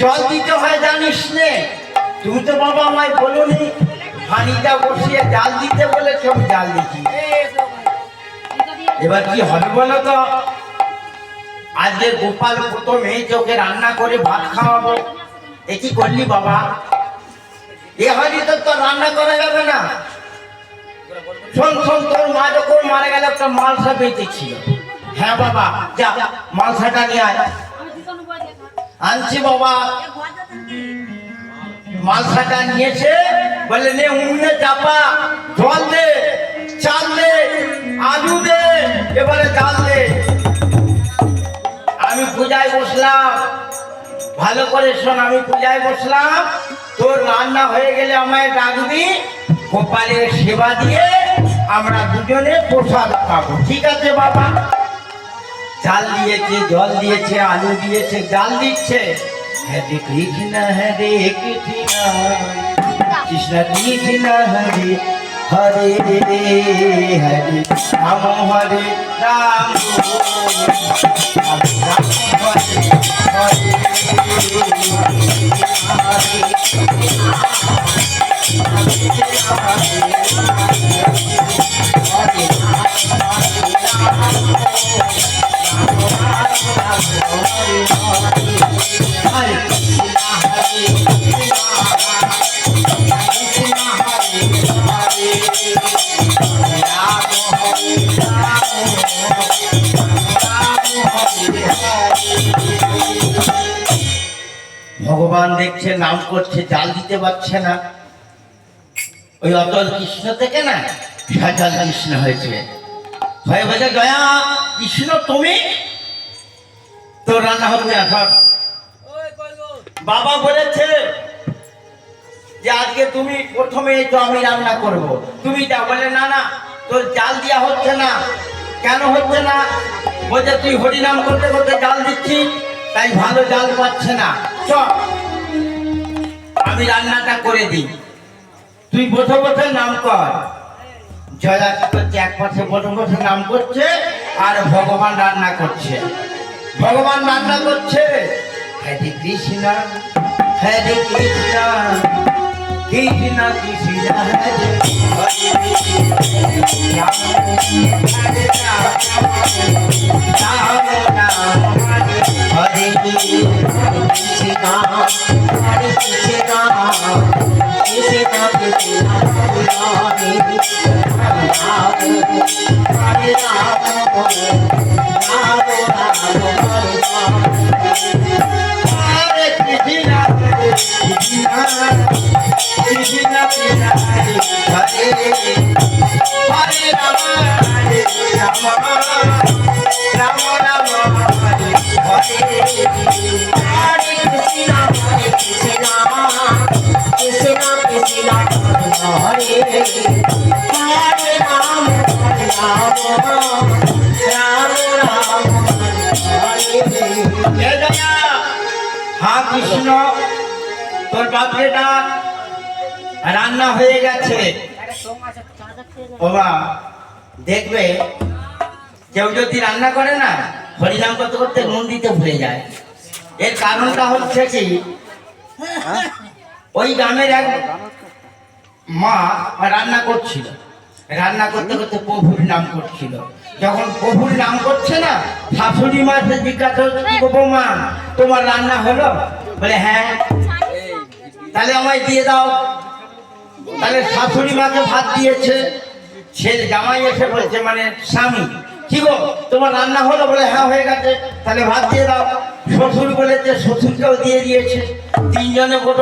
জল দিতে হয়, জানিস নে? তুমি তো বাবা আমায় বলুনি হানিটা বসিয়ে জাল দিতে বলে সব জাল দিচ্ছি এবার কি হবে বলো তো? আজকে গোপাল প্রথমে তোকে রান্না করে ভাত খাওয়াবো। এ কি করলি বাবা? এ হয়নি তো তোর রান্না করা যাবে না। শোন শোন, তোর মা যখন মারা গেল, একটা মালসা বেঁচেছিল। হ্যাঁ বাবা, যা মালসাটা নিয়ে আয়। আনছি বাবা। মালসাটা নিয়েছে, বলে নে, উনুনে চাপা, জল দে, চাল দে, আলু দে, এবারে জাল দে। আমি পূজায় বসলাম। ভালো করে শোন, আমি পূজায় বসলাম। তোর রান্না হয়ে গেলে আমায় ডাকবি। গোপালের সেবা দিয়ে আমরা দুজনে প্রসাদ পাবো। ঠিক আছে বাবা? চাল দিয়েছে, জল দিয়েছে, আলু দিয়েছে, ডাল দিচ্ছে। হরে কৃষ্ণ হরে কৃষ্ণ। কৃষ্ণ কৃষ্ণ, হরে হরে হরে। রাম হরে, রাম রাম হরে হরে। ভগবান দেখছে, নাম করছে, জাল দিতে পারছে না। ওই অতল কৃষ্ণ থেকে না সাজাল কৃষ্ণ হয়েছে। হয়ে বলছে দয়া, কৃষ্ণ তুমি তোর রান্না হচ্ছে এখন বাবা বলেছে যে আজকে তুমি প্রথমে তো আমি রান্না করব। তুমি যা বলে, না না, তোর জাল দেওয়া হচ্ছে না। কেন হচ্ছে না? বলছে, তুই হরিনাম করতে করতে জাল দিচ্ছি তাই ভালো জাল পাচ্ছে না। চ, আমি রান্নাটা করে দিই। তুই বসে বসে নাম কর। জয়া করছে এক পাশে বসে বসে নাম করছে আর ভগবান রান্না করছে। ভগবান রান্না করছে। হরে কৃষ্ণ হরে কৃষ্ণ কৃষ্ণ কৃষ্ণ হরে হরে কৃষ্ণ কৃষ্ণ। হ্যাঁ কৃষ্ণ তোর বাপরে ডাক রান্না হয়ে গেছে। বাবা দেখবে কেউ যদি রান্না করে না হরিনাম করতে করতে নুন দিতে ভুলে যায়। এর কারণটা হচ্ছে কি? ওই গ্রামের এক মা রান্না করছিল। রান্না করতে করতে প্রভুর নাম করছিল। যখন প্রভুর নাম করছে না শাশুড়ি মা সে জিজ্ঞাসা বৌমা তোমার রান্না হলো? বলে হ্যাঁ। তাহলে আমায় দিয়ে দাও। তাহলে শাশুড়ি মাকে ভাত দিয়েছে, সে জামাই এসে বলছে মানে স্বামী, কি গো, তোমার রান্না হলো বলে হ্যাঁ হয়ে গেছে, তাহলে ভাত দিয়ে দাও। শ্বশুর বলেছে শ্বশুরকেও দিয়ে দিয়েছে। তিনজনে